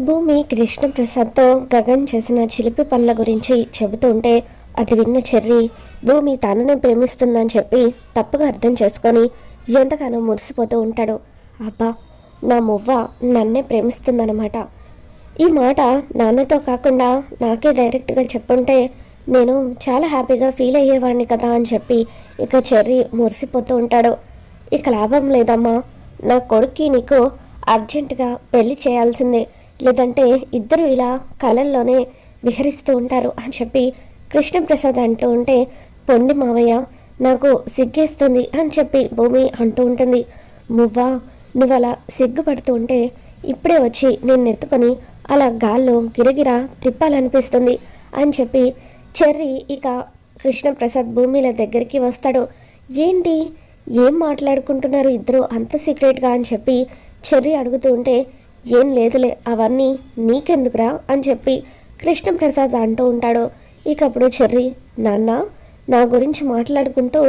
భూమి కృష్ణప్రసాద్తో గగన్ చేసిన చిలిపి పనుల గురించి చెబుతుంటే అది విన్న చెర్రి భూమి తననే ప్రేమిస్తుందని చెప్పి తప్పుగా అర్థం చేసుకొని ఎంతగానో మురిసిపోతూ ఉంటాడు. అబ్బా నా మువ్వ నన్నే ప్రేమిస్తుందన్నమాట. ఈ మాట నాన్నతో కాకుండా నాకే డైరెక్ట్గా చెప్పుంటే నేను చాలా హ్యాపీగా ఫీల్ అయ్యేవాడిని కదా అని చెప్పి ఇక చెర్రి మురిసిపోతూ ఉంటాడు. ఇక లాభం లేదమ్మా నా కొడుక్కి నీకు అర్జెంటుగా పెళ్ళి చేయాల్సిందే. లేదంటే ఇద్దరు ఇలా కళల్లోనే విహరిస్తూ ఉంటారు అని చెప్పి కృష్ణప్రసాద్ అంటూ ఉంటే పొండి మావయ్య నాకు సిగ్గేస్తుంది అని చెప్పి భూమి అంటూ ఉంటుంది. మువ్వా నువ్వు? అలా సిగ్గుపడుతూ ఉంటే ఇప్పుడే వచ్చి నేను ఎత్తుకొని అలా గాల్లో గిరగిరా తిప్పాలనిపిస్తుంది అని చెప్పి చెర్రి ఇక కృష్ణప్రసాద్ భూమిల దగ్గరికి వస్తాడు. ఏంటి? ఏం మాట్లాడుకుంటున్నారు ఇద్దరు అంత సీక్రెట్గా? అని చెప్పి చెర్రి అడుగుతూ ఉంటే ఏం లేదులే అవన్నీ నీకెందుకురా అని చెప్పి కృష్ణప్రసాద్ అంటూ ఉంటాడు. ఇక అప్పుడు చెర్రి నాన్న నా గురించి మాట్లాడుకుంటూ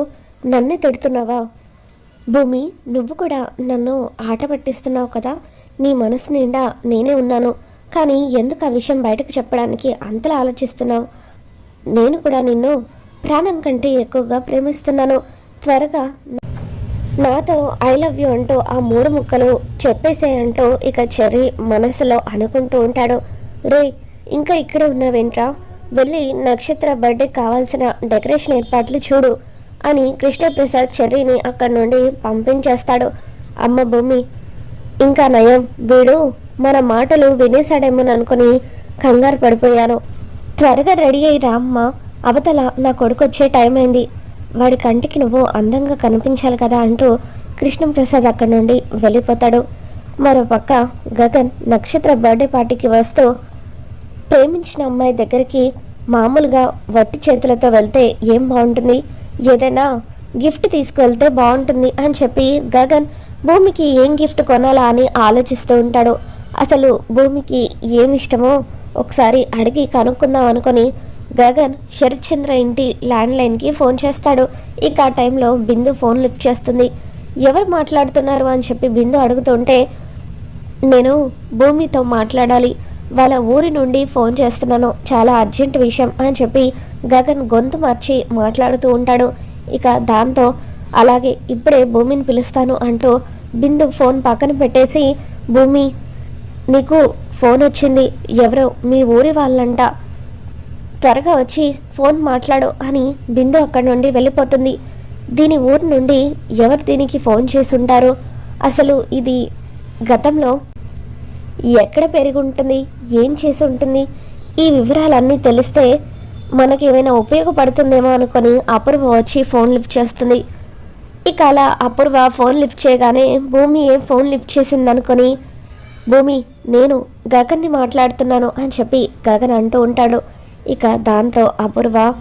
నన్నే తిడుతున్నావా? భూమి నువ్వు కూడా నన్ను ఆట పట్టిస్తున్నావు కదా? నీ మనసు నిండా నేనే ఉన్నాను. కానీ ఎందుకు ఆ విషయం బయటకు చెప్పడానికి అంతలా ఆలోచిస్తున్నావు? నేను కూడా నిన్ను ప్రాణం కంటే ఎక్కువగా ప్రేమిస్తున్నాను. త్వరగా నాతో ఐ లవ్ యూ అంటూ ఆ మూడు ముక్కలు చెప్పేసేయంటూ ఇక చెర్రీ మనసులో అనుకుంటూ ఉంటాడు. రే ఇంకా ఇక్కడే ఉన్నావేంట్రా? వెళ్ళి నక్షత్ర బర్త్డే కావాల్సిన డెకరేషన్ ఏర్పాట్లు చూడు అని కృష్ణప్రసాద్ చెర్రీని అక్కడి నుండి పంపించేస్తాడు. అమ్మ భూమి ఇంకా నయం వీడు మన మాటలు వినేశాడేమోననుకుని కంగారు పడిపోయాను. త్వరగా రెడీ అయ్యి రామ్మ అవతల నా కొడుకు వచ్చే టైం అయింది. వాడి కంటికి నువ్వు అందంగా కనిపించాలి కదా అంటూ కృష్ణప్రసాద్ అక్కడి నుండి వెళ్ళిపోతాడు. మరోపక్క గగన్ నక్షత్ర బర్త్డే పార్టీకి వస్తూ ప్రేమించిన అమ్మాయి దగ్గరికి మామూలుగా వట్టి చేతులతో వెళ్తే ఏం బాగుంటుంది? ఏదైనా గిఫ్ట్ తీసుకువెళ్తే బాగుంటుంది అని చెప్పి గగన్ భూమికి ఏం గిఫ్ట్ కొనాలా అని ఆలోచిస్తూ ఉంటాడు. అసలు భూమికి ఏమి ఇష్టమో ఒకసారి అడిగి కనుక్కుందాం అనుకొని గగన్ శరత్చంద్ర ఇంటి ల్యాండ్లైన్కి ఫోన్ చేస్తాడు. ఇక ఆ టైంలో బిందు ఫోన్ లిఫ్ట్ చేస్తుంది. ఎవరు మాట్లాడుతున్నారు అని చెప్పి బిందు అడుగుతుంటే నేను భూమితో మాట్లాడాలి. వాళ్ళ ఊరి నుండి ఫోన్ చేస్తున్నాను. చాలా అర్జెంట్ విషయం అని చెప్పి గగన్ గొంతు మార్చి మాట్లాడుతూ ఉంటాడు. ఇక దాంతో అలాగే ఇప్పుడే భూమిని పిలుస్తాను అంటూ బిందు ఫోన్ పక్కన పెట్టేసి భూమి నీకు ఫోన్ వచ్చింది. ఎవరో మీ ఊరి వాళ్ళంట. త్వరగా వచ్చి ఫోన్ మాట్లాడు అని బిందు అక్కడి నుండి వెళ్ళిపోతుంది. దీని ఊరి నుండి ఎవరు దీనికి ఫోన్ చేసి ఉంటారు అసలు ఇది గతంలో ఎక్కడ పెరిగి ఉంటుంది ఏం చేసి ఉంటుంది ఈ వివరాలన్నీ తెలిస్తే మనకి ఏమైనా ఉపయోగపడుతుందేమో అనుకొని అపూర్వ వచ్చి ఫోన్ లిఫ్ట్ చేస్తుంది. ఇక అలా అపూర్వ ఫోన్ లిఫ్ట్ చేయగానే భూమి ఏం ఫోన్ లిఫ్ట్ చేసిందనుకొని భూమి నేను గగన్ని మాట్లాడుతున్నాను అని చెప్పి గగన్ అంటూ ఉంటాడు. ఇక దాంతో అపూర్వ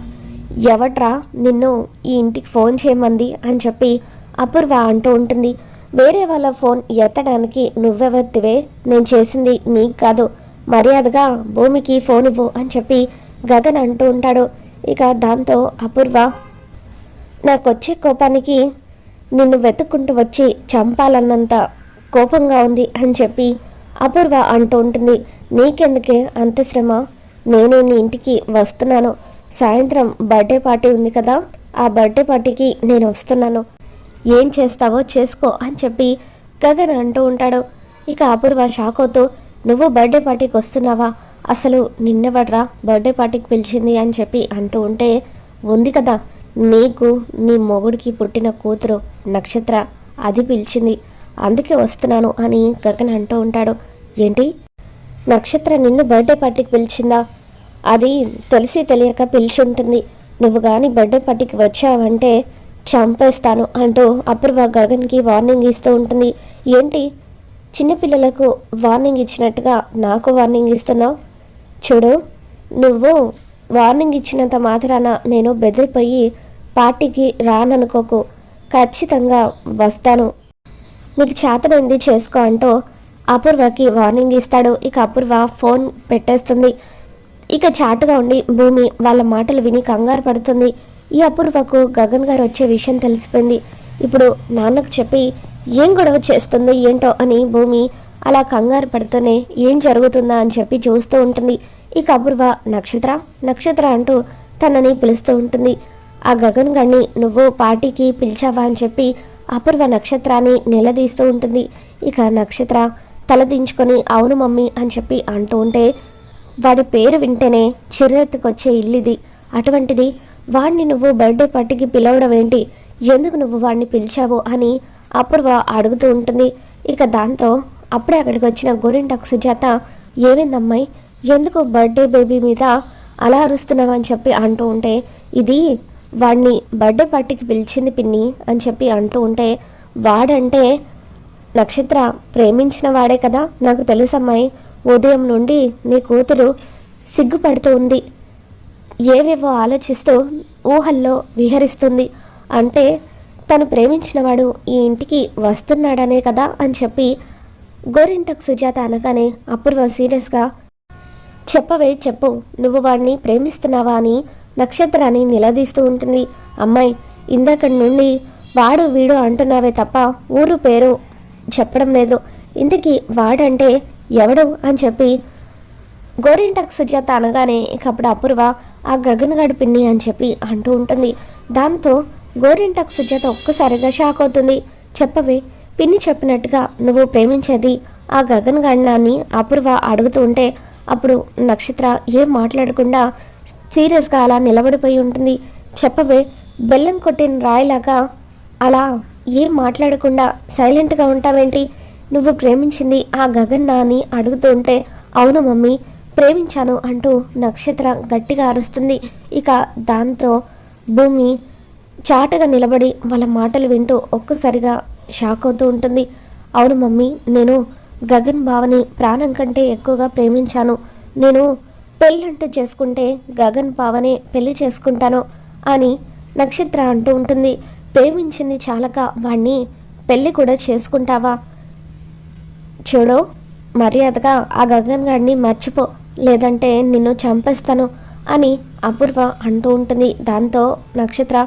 ఎవట్రా నిన్ను ఈ ఇంటికి ఫోన్ చేయమంది? అని చెప్పి అపూర్వ అంటూ ఉంటుంది. వేరే వాళ్ళ ఫోన్ ఎత్తడానికి నువ్వెవత్తివే నేను చేసింది నీకు కాదు. మర్యాదగా భూమికి ఫోన్ ఇవ్వు అని చెప్పి గగన్ అంటూ ఉంటాడు. ఇక దాంతో అపూర్వ నాకు వచ్చే కోపానికి నిన్ను వెతుక్కుంటూ వచ్చి చంపాలన్నంత కోపంగా ఉంది అని చెప్పి అపూర్వ అంటూ ఉంటుంది. నీకెందుకే అంత శ్రమ? నేనే నీ ఇంటికి వస్తున్నాను. సాయంత్రం బర్త్డే పార్టీ ఉంది కదా ఆ బర్త్డే పార్టీకి నేను వస్తున్నాను. ఏం చేస్తావో చేసుకో అని చెప్పి గగన్ అంటూ ఉంటాడు. ఇక అపూర్వ షాక్ అవుతూ నువ్వు బర్త్డే పార్టీకి వస్తున్నావా? అసలు నిన్నెవడ్రా బర్త్డే పార్టీకి పిలిచింది? అని చెప్పి అంటూ ఉంటే ఉంది కదా నీకు నీ మొగుడికి పుట్టిన కూతురు నక్షత్ర అది పిలిచింది. అందుకే వస్తున్నాను అని గగన్ అంటూ ఉంటాడు. ఏంటి? నక్షత్ర నిన్ను బర్త్డే పార్టీకి పిలిచిందా? అది తెలిసి తెలియక పిలిచి ఉంటుంది నువ్వు కానీ బర్త్డే పార్టీకి వచ్చావంటే చంపేస్తాను అంటూ అపూర్వ గగన్కి వార్నింగ్ ఇస్తూ ఉంటుంది. ఏంటి? చిన్నపిల్లలకు వార్నింగ్ ఇచ్చినట్టుగా నాకు వార్నింగ్ ఇస్తున్నావు? చూడు నువ్వు వార్నింగ్ ఇచ్చినంత మాత్రాన నేను బెదిరిపోయి పార్టీకి రాననుకోకు. ఖచ్చితంగా వస్తాను. నీకు చేతనైంది చేసుకో అంటూ అపూర్వకి వార్నింగ్ ఇస్తాడు. ఇక అపూర్వ ఫోన్ పెట్టేస్తుంది. ఇక చాటుగా ఉండి భూమి వాళ్ళ మాటలు విని కంగారు పడుతుంది. ఈ అపూర్వకు గగన్ గారు వచ్చే విషయం తెలిసిపోయింది. ఇప్పుడు నాన్నకు చెప్పి ఏం గొడవ చేస్తుందో ఏంటో అని భూమి అలా కంగారు పడుతూనే ఏం జరుగుతుందా అని చెప్పి చూస్తూ ఉంటుంది. ఇక అపూర్వ నక్షత్ర? నక్షత్ర అంటూ తనని పిలుస్తూ ఉంటుంది. ఆ గగన్ గణ్ణి నువ్వు పార్టీకి పిలిచావా అని చెప్పి అపూర్వ నక్షత్రాన్ని నిలదీస్తూ ఉంటుంది. ఇక నక్షత్ర తలదించుకొని అవును మమ్మీ అని చెప్పి అంటూ ఉంటే వాడి పేరు వింటేనే చిరెత్తుకొచ్చే ఇల్లిది. అటువంటిది వాడిని నువ్వు బర్త్డే పార్టీకి పిలవడం ఏంటి? ఎందుకు నువ్వు వాడిని పిలిచావు? అని అపూర్వ అడుగుతూ ఉంటుంది. ఇక దాంతో అప్పుడే అక్కడికి వచ్చిన గోరింటాకు సుజాత ఏమైందమ్మాయి? ఎందుకు బర్త్డే బేబీ మీద అలా అరుస్తున్నావు? అని చెప్పి అంటూ ఉంటే ఇది వాడిని బర్త్డే పార్టీకి పిలిచింది పిన్ని అని చెప్పి అంటూ ఉంటే వాడంటే నక్షత్ర ప్రేమించిన వాడే కదా? నాకు తెలుసమ్మాయి ఉదయం నుండి నీ కూతురు సిగ్గుపడుతూ ఉంది. ఏవేవో ఆలోచిస్తూ ఊహల్లో విహరిస్తుంది. అంటే తను ప్రేమించినవాడు ఈ ఇంటికి వస్తున్నాడనే కదా అని చెప్పి గోరింటకు సుజాత అనగానే అపూర్వ సీరియస్గా చెప్పవే చెప్పు నువ్వు వాడిని ప్రేమిస్తున్నావా అని నక్షత్రాన్ని నిలదీస్తూ ఉంటుంది. అమ్మాయి ఇందాకటి నుండి వాడు వీడు అంటున్నావే తప్ప ఊరు పేరు చెప్పడం లేదు. ఇంతకీ వాడంటే ఎవడు అని చెప్పి గోరింటకు సుజాత అనగానే ఇకప్పుడు అపూర్వ ఆ గగనగాడి పిన్ని అని చెప్పి అంటూ ఉంటుంది. దాంతో గోరింటకు సుజాత ఒక్కసారిగా షాక్ అవుతుంది. చెప్పవే పిన్ని చెప్పినట్టుగా నువ్వు ప్రేమించేది ఆ గగన్ గణాన్ని అపూర్వ అడుగుతూ ఉంటే అప్పుడు నక్షత్ర ఏం మాట్లాడకుండా సీరియస్గా అలా నిలబడిపోయి ఉంటుంది. చెప్పవే బెల్లం కొట్టిన రాయిలాగా అలా ఏం మాట్లాడకుండా సైలెంట్గా ఉంటావేంటి? నువ్వు ప్రేమించింది ఆ గగన్ అని అడుగుతూ ఉంటే అవును మమ్మీ ప్రేమించాను అంటూ నక్షత్ర గట్టిగా అరుస్తుంది. ఇక దాంతో భూమి చాటగా నిలబడి వాళ్ళ మాటలు వింటూ ఒక్కసారిగా షాక్ అవుతూ ఉంటుంది. అవును మమ్మీ నేను గగన్ బావని ప్రాణం కంటే ఎక్కువగా ప్రేమించాను. నేను పెళ్ళంటూ చేసుకుంటే గగన్ బావనే పెళ్ళి చేసుకుంటాను అని నక్షత్ర అంటూ ఉంటుంది. ప్రేమించింది చాలక వాణ్ణి పెళ్ళి కూడా చేసుకుంటావా? చూడు మర్యాదగా ఆ గగన్ గారిని మర్చిపో లేదంటే నిన్ను చంపేస్తాను అని అపూర్వ అంటూ ఉంటుంది. దాంతో నక్షత్ర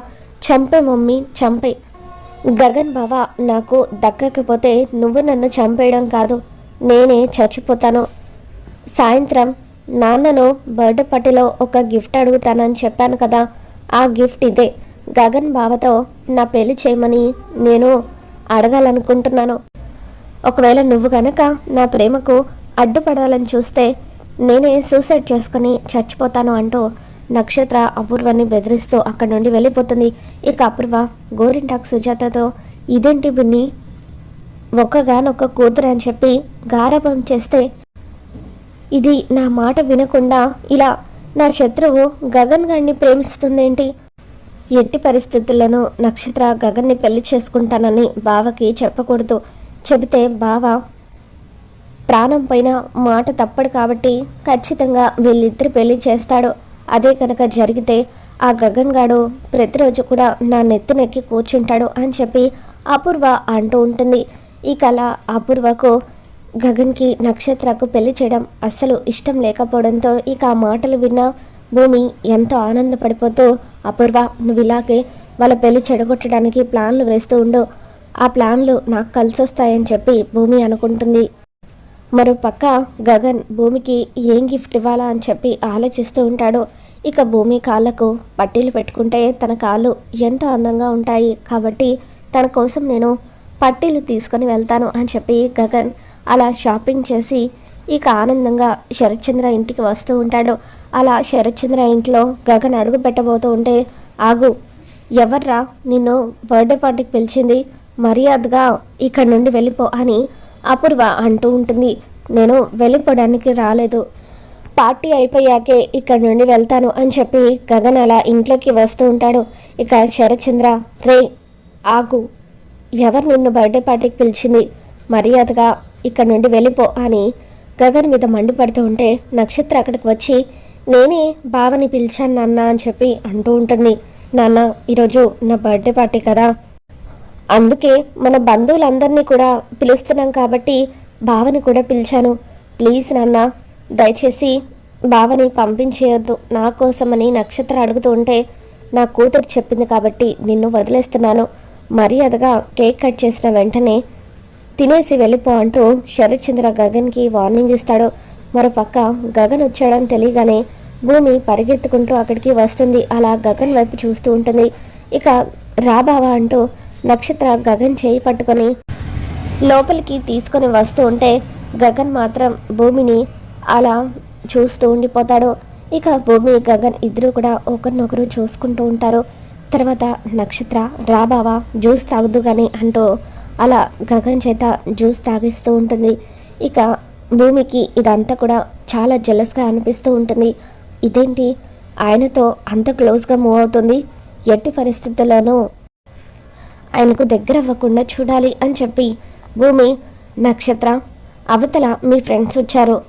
చంపే మమ్మీ చంపే. గగన్ బావ నాకు దక్కకపోతే నువ్వు నన్ను చంపేయడం కాదు నేనే చచ్చిపోతాను. సాయంత్రం నాన్నను బర్త్డే పార్టీలో ఒక గిఫ్ట్ అడుగుతానని చెప్పాను కదా ఆ గిఫ్ట్ ఇదే. గగన్ బావతో నా పెళ్ళి చేయమని నేను అడగాలనుకుంటున్నాను. ఒకవేళ నువ్వు గనక నా ప్రేమకు అడ్డుపడాలని చూస్తే నేనే సూసైడ్ చేసుకుని చచ్చిపోతాను అంటూ నక్షత్ర అపూర్వాన్ని బెదిరిస్తూ అక్కడి నుండి వెళ్ళిపోతుంది. ఇక అపూర్వ గోరింటాక్ సుజాతతో ఇదేంటి బిన్ని? ఒక్కగానొక్క కూతురు అని చెప్పి గారభం చేస్తే ఇది నా మాట వినకుండా ఇలా నా శత్రువు గగన్ గారిని ప్రేమిస్తుందేంటి? ఎట్టి పరిస్థితుల్లోనూ నక్షత్ర గగన్ని పెళ్ళి చేసుకుంటానని బావకి చెప్పకూడదు. చెబితే బావ ప్రాణం పైన మాట తప్పడు కాబట్టి ఖచ్చితంగా వీళ్ళిద్దరు పెళ్ళి చేస్తాడు. అదే కనుక జరిగితే ఆ గగన్ గాడు ప్రతిరోజు కూడా నా నెత్తినెక్కి కూర్చుంటాడు అని చెప్పి అపూర్వ అంటూ ఉంటుంది. ఈ కళ అపూర్వకు గగన్కి నక్షత్రకు పెళ్ళి చేయడం అస్సలు ఇష్టం లేకపోవడంతో ఇక ఆ మాటలు విన్న భూమి ఎంతో ఆనందపడిపోతూ అపూర్వ నువ్వు ఇలాగే వాళ్ళ పెళ్ళి చెడగొట్టడానికి ప్లాన్లు వేస్తూ ఉండు. ఆ ప్లాన్లు నాకు కలిసి వస్తాయని చెప్పి భూమి అనుకుంటుంది. మరో పక్క గగన్ భూమికి ఏం గిఫ్ట్ ఇవ్వాలా అని చెప్పి ఆలోచిస్తూ ఉంటాడు. ఇక భూమి కాళ్ళకు పట్టీలు పెట్టుకుంటే తన కాళ్ళు ఎంతో అందంగా ఉంటాయి. కాబట్టి తన కోసం నేను పట్టీలు తీసుకొని వెళ్తాను అని చెప్పి గగన్ అలా షాపింగ్ చేసి ఇక ఆనందంగా శరత్చంద్ర ఇంటికి వస్తూ ఉంటాడు. అలా శరత్చంద్ర ఇంట్లో గగన్ అడుగు పెట్టబోతూ ఉంటే ఆగు ఎవర్రా నిన్ను బర్త్డే పార్టీకి పిలిచింది? మర్యాదగా ఇక్కడి నుండి వెళ్ళిపో అని అపూర్వ అంటూ ఉంటుంది. నేను వెళ్ళిపోవడానికి రాలేదు. పార్టీ అయిపోయాకే ఇక్కడ నుండి వెళ్తాను అని చెప్పి గగన్ అలా ఇంట్లోకి వస్తూ ఉంటాడు. ఇక శరచంద్ర రే ఆగు. ఎవరు నిన్ను బర్త్డే పార్టీకి పిలిచింది? మర్యాదగా ఇక్కడ నుండి వెళ్ళిపో అని గగన్ మీద మండిపడుతూ ఉంటే నక్షత్ర అక్కడికి వచ్చి నేనే బావని పిలిచాను నాన్న అని చెప్పి అంటూ ఉంటుంది. నాన్న ఈరోజు నా బర్త్డే పార్టీ కదా. అందుకే మన బంధువులందరినీ కూడా పిలుస్తున్నాం కాబట్టి బావని కూడా పిలిచాను. ప్లీజ్ నాన్న దయచేసి బావని పంపించేయొద్దు. నా కోసమని నక్షత్ర అడుగుతూ ఉంటే నా కూతురు చెప్పింది కాబట్టి నిన్ను వదిలేస్తున్నాను. మర్యాదగా కేక్ కట్ చేసిన వెంటనే తినేసి వెళ్ళిపో అంటూ శరత్చంద్ర గగన్కి వార్నింగ్ ఇస్తాడు. మరోపక్క గగన్ వచ్చాడని తెలియగానే భూమి పరిగెత్తుకుంటూ అక్కడికి వస్తుంది. అలా గగన్ వైపు చూస్తూ ఉంటుంది. ఇక రాబావా అంటూ నక్షత్ర గగన్ చేయి పట్టుకొని లోపలికి తీసుకొని వస్తూ ఉంటే గగన్ మాత్రం భూమిని అలా చూస్తూ ఉండిపోతాడు. ఇక భూమి గగన్ ఇద్దరు కూడా ఒకరినొకరు చూసుకుంటూ ఉంటారు. తర్వాత నక్షత్ర రాబావా జ్యూస్ తాగుదు కానీ అంటూ అలా గగన్ చేత జ్యూస్ తాగిస్తూ ఉంటుంది. ఇక భూమికి ఇదంతా కూడా చాలా జలస్గా అనిపిస్తూ ఉంటుంది. ఇదేంటి? ఆయనతో అంత క్లోజ్గా మూవ్ అవుతుంది. ఎట్టి పరిస్థితుల్లోనూ ఆయనకు దగ్గర అవ్వకుండా చూడాలి అని చెప్పి భూమి నక్షత్ర అవతల మీ ఫ్రెండ్స్ వచ్చారు.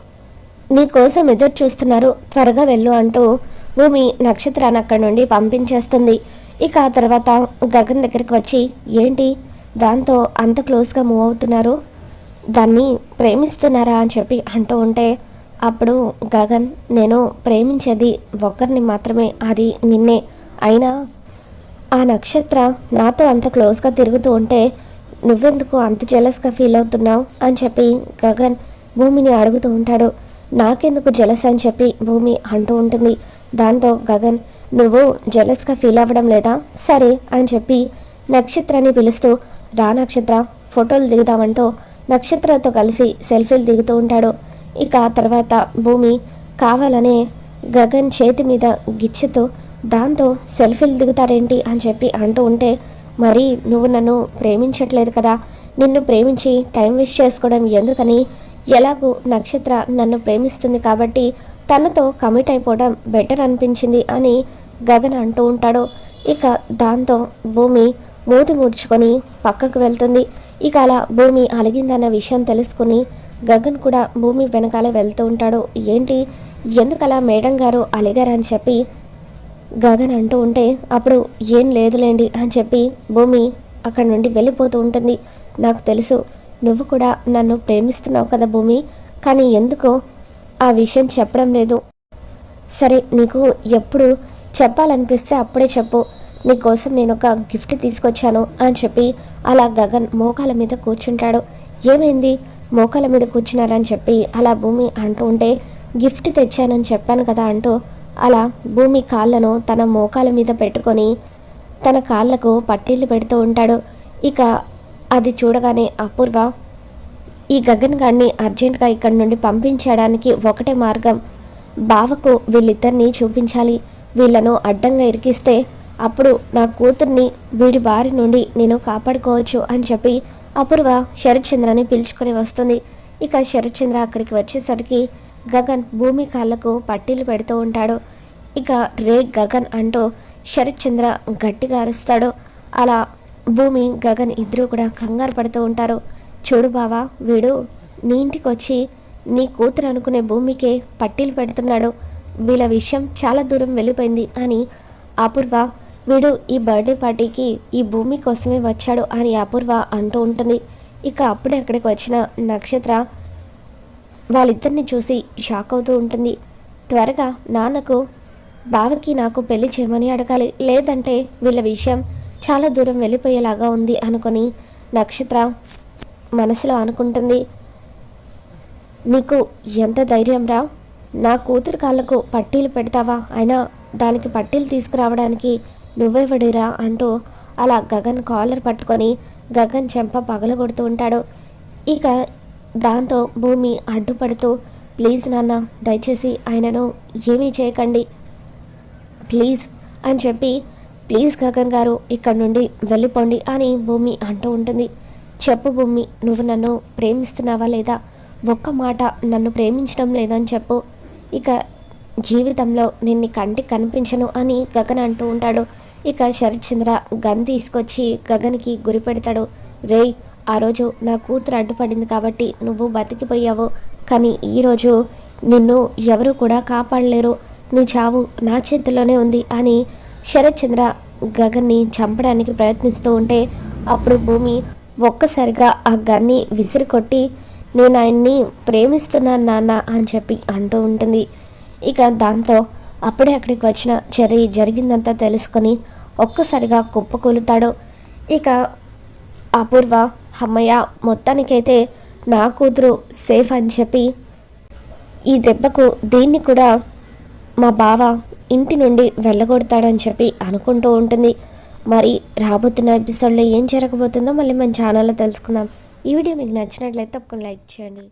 నీ కోసం ఎదురు చూస్తున్నారు. త్వరగా వెళ్ళు అంటూ భూమి నక్షత్రాన్ని అక్కడి నుండి పంపించేస్తుంది. ఇక ఆ తర్వాత గగన్ దగ్గరికి వచ్చి ఏంటి? దాంతో అంత క్లోజ్గా మూవ్ అవుతున్నారు? దాన్ని ప్రేమిస్తున్నారా అని చెప్పి అంటూ ఉంటే అప్పుడు గగన్ నేను ప్రేమించేది ఒక్కరిని మాత్రమే అది నిన్నే. అయినా ఆ నక్షత్ర నాతో అంత క్లోజ్గా తిరుగుతూ ఉంటే నువ్వెందుకు అంత జెలస్గా ఫీల్ అవుతున్నావు? అని చెప్పి గగన్ భూమిని అడుగుతూ ఉంటాడు. నాకెందుకు జలస్ అని చెప్పి భూమి అంటూ ఉంటుంది. దాంతో గగన్ నువ్వు జెలస్గా ఫీల్ అవ్వడం లేదా? సరే అని చెప్పి నక్షత్రాన్ని పిలుస్తూ రా నక్షత్ర ఫోటోలు దిగుదామంటూ నక్షత్రతో కలిసి సెల్ఫీలు దిగుతూ ఉంటాడు. ఇక తర్వాత భూమి కావాలనే గగన్ చేతి మీద గిచ్చుతూ దాంతో సెల్ఫీలు దిగుతారేంటి? అని చెప్పి అంటూ ఉంటే మరి నువ్వు నన్ను ప్రేమించట్లేదు కదా. నిన్ను ప్రేమించి టైం వేస్ట్ చేసుకోవడం ఎందుకని? ఎలాగూ నక్షత్ర నన్ను ప్రేమిస్తుంది కాబట్టి తనతో కమిట్ అయిపోవడం బెటర్ అనిపించింది అని గగన్ అంటూ ఉంటాడు. ఇక దాంతో భూమి మూతి ముడుచుకొని పక్కకు వెళ్తుంది. ఇక అలా భూమి అలిగిందన్న విషయం తెలుసుకుని గగన్ కూడా భూమి వెనకాల వెళ్తూ ఉంటాడు. ఏంటి? ఎందుకలా మేడం గారు అలిగారని చెప్పి గగన్ అంటూ ఉంటే అప్పుడు ఏం లేదులేండి అని చెప్పి భూమి అక్కడి నుండి వెళ్ళిపోతూ ఉంటుంది. నాకు తెలుసు నువ్వు కూడా నన్ను ప్రేమిస్తున్నావు కదా భూమి కానీ ఎందుకో ఆ విషయం చెప్పడం లేదు. సరే నీకు ఎప్పుడు చెప్పాలనిపిస్తే అప్పుడే చెప్పు. నీకోసం నేను ఒక గిఫ్ట్ తీసుకొచ్చాను అని చెప్పి అలా గగన్ మోకాల మీద కూర్చుంటాడు. ఏమైంది? మోకాల మీద కూర్చున్నారని చెప్పి అలా భూమి అంటూ ఉంటే గిఫ్ట్ తెచ్చానని చెప్పాను కదా అంటూ అలా భూమి కాళ్ళను తన మోకాల మీద పెట్టుకొని తన కాళ్ళకు పట్టీలు పెడుతూ ఉంటాడు. ఇక అది చూడగానే అపూర్వ ఈ గగన్ గారిని అర్జెంటుగా ఇక్కడి నుండి పంపించడానికి ఒకటే మార్గం. బావకు వీళ్ళిద్దరిని చూపించాలి. వీళ్ళను అడ్డంగా ఇరికిస్తే అప్పుడు నా కూతుర్ని వీడి బారి నుండి నేను కాపాడుకోవచ్చు అని చెప్పి అపూర్వ శరత్చంద్రని పిలుచుకొని వస్తుంది. ఇక శరత్చంద్ర అక్కడికి వచ్చేసరికి గగన్ భూమి కాళ్ళకు పట్టీలు పెడుతూ ఉంటాడు. ఇక రే గగన్ అంటూ శరత్చంద్ర గట్టిగా అరుస్తాడు. అలా భూమి గగన్ ఇద్దరూ కూడా కంగారు పడుతూ ఉంటారు. చూడు బావా వీడు నీ ఇంటికి వచ్చి నీ కూతురు అనుకునే భూమికే పట్టీలు పెడుతున్నాడు. వీళ్ళ విషయం చాలా దూరం వెళ్ళిపోయింది అని అపూర్వ వీడు ఈ బర్త్డే పార్టీకి ఈ భూమి కోసమే వచ్చాడు అని అపూర్వ అంటూ ఉంటుంది. ఇక అప్పుడే అక్కడికి వచ్చిన నక్షత్ర వాళ్ళిద్దరిని చూసి షాక్ అవుతూ ఉంటుంది. త్వరగా నాన్నకు బావకి నాకు పెళ్ళి చేయమని అడగాలి. లేదంటే వీళ్ళ విషయం చాలా దూరం వెళ్ళిపోయేలాగా ఉంది అనుకొని నక్షత్ర మనసులో అనుకుంటుంది. నీకు ఎంత ధైర్యం రా? నా కూతురు కాళ్ళకు పట్టీలు పెడతావా? అయినా దానికి పట్టీలు తీసుకురావడానికి నువ్వెవడిరా అంటూ అలా గగన్ కాలర్ పట్టుకొని గగన్ చెంప పగలగొడుతూ ఉంటాడు. ఇక దాంతో భూమి అడ్డుపడుతూ ప్లీజ్ నాన్న దయచేసి ఆయనను ఏమీ చేయకండి. ప్లీజ్ అని చెప్పి ప్లీజ్ గగన్ గారు ఇక్కడ నుండి వెళ్ళిపోండి అని భూమి అంటూ ఉంటుంది. చెప్పు భూమి నువ్వు నన్ను ప్రేమిస్తున్నావా లేదా? ఒక్క మాట నన్ను ప్రేమించడం లేదని చెప్పు. ఇక జీవితంలో నిన్ను కంటికి కనిపించను అని గగన్ అంటూ ఉంటాడు. ఇక శరత్చంద్ర గన్ తీసుకొచ్చి గగన్కి గురి పెడతాడు. రేయ్ ఆ రోజు నా కూతురు అడ్డుపడింది కాబట్టి నువ్వు బతికిపోయావు. కానీ ఈరోజు నిన్ను ఎవరు కూడా కాపాడలేరు. నీ చావు నా చేతిలోనే ఉంది అని శరత్చంద్ర గగన్ని చంపడానికి ప్రయత్నిస్తూ ఉంటే అప్పుడు భూమి ఒక్కసారిగా ఆ గన్ని విసిరి కొట్టి నేను ఆయన్ని ప్రేమిస్తున్నాను నాన్న అని చెప్పి అంటూ ఉంటుంది. ఇక దాంతో అప్పుడే అక్కడికి వచ్చిన చెర్రీ జరిగిందంతా తెలుసుకొని ఒక్కసారిగా కుప్పకూలుతాడు. ఇక అపూర్వ అమ్మయ్య మొత్తానికైతే నా కూతురు సేఫ్ అని చెప్పి ఈ దెబ్బకు దీన్ని కూడా మా బావ ఇంటి నుండి వెళ్ళగొడతాడని చెప్పి అనుకుంటూ ఉంటుంది. మరి రాబోతున్న ఎపిసోడ్లో ఏం జరగబోతుందో మళ్ళీ మన ఛానల్లో తెలుసుకుందాం. ఈ వీడియో మీకు నచ్చినట్లయితే తప్పకుండా లైక్ చేయండి.